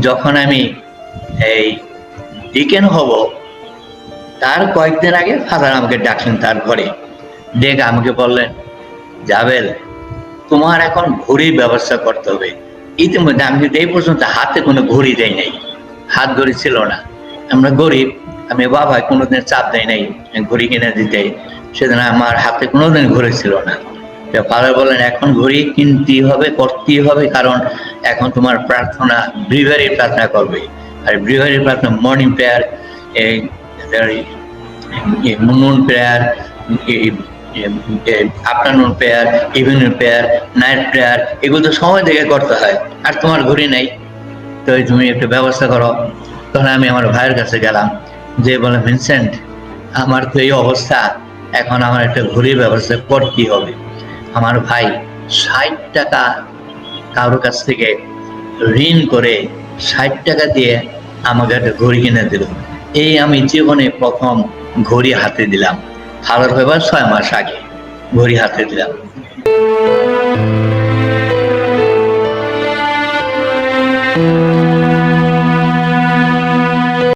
যখন আমি এই ডিকেন হব, তার কয়েকদিন আগে ফাদার আমাকে ডাকলেন তার ঘরে। ডেকে আমাকে বললেন যাবেল তোমার এখন ঘড়ির ব্যবস্থা করতে হবে। ইতিমধ্যে আমি কিন্তু এই পর্যন্ত হাতে কোনো ঘড়ি দেয় নাই। হাত ঘড়ি ছিল না। আমরা গরিব, আমি বাবা কোনোদিন চাপ দেয় নাই, ঘড়ি কিনে দিতে। সেদিন আমার হাতে কোনোদিন ঘড়ি ছিল না। ফাদার বললেন এখন ঘড়ি কিনতেই হবে করতেই হবে, কারণ এখন তোমার প্রার্থনা ব্রিভারি প্রার্থনা করবে। আর ব্রিভারি প্রার্থনা মর্নিং প্রেয়ার এই noon prayer afternoon prayer evening prayer night prayer এগুলো তো সময় দেখে করতে হয়, আর তোমার ঘড়ি নেই। তো তুমি একটু ব্যবস্থা করো। তখন আমি আমার ভাইয়ের কাছে গেলাম, যে বলে, ভিনসেন্ট, আমার তো এই অবস্থা, এখন আমার একটা ঘড়ির ব্যবস্থা করতেই হবে। আমার ভাই ষাট টাকা কারও কাছ থেকে ঋণ করে ষাট টাকা দিয়ে আমাকে একটা ঘড়ি কিনে দিল। এই আমি জীবনে প্রথম ঘড়ি হাতে দিলাম। ফালার হইবার ছয় মাস আগে ঘড়ি হাতে দিলাম।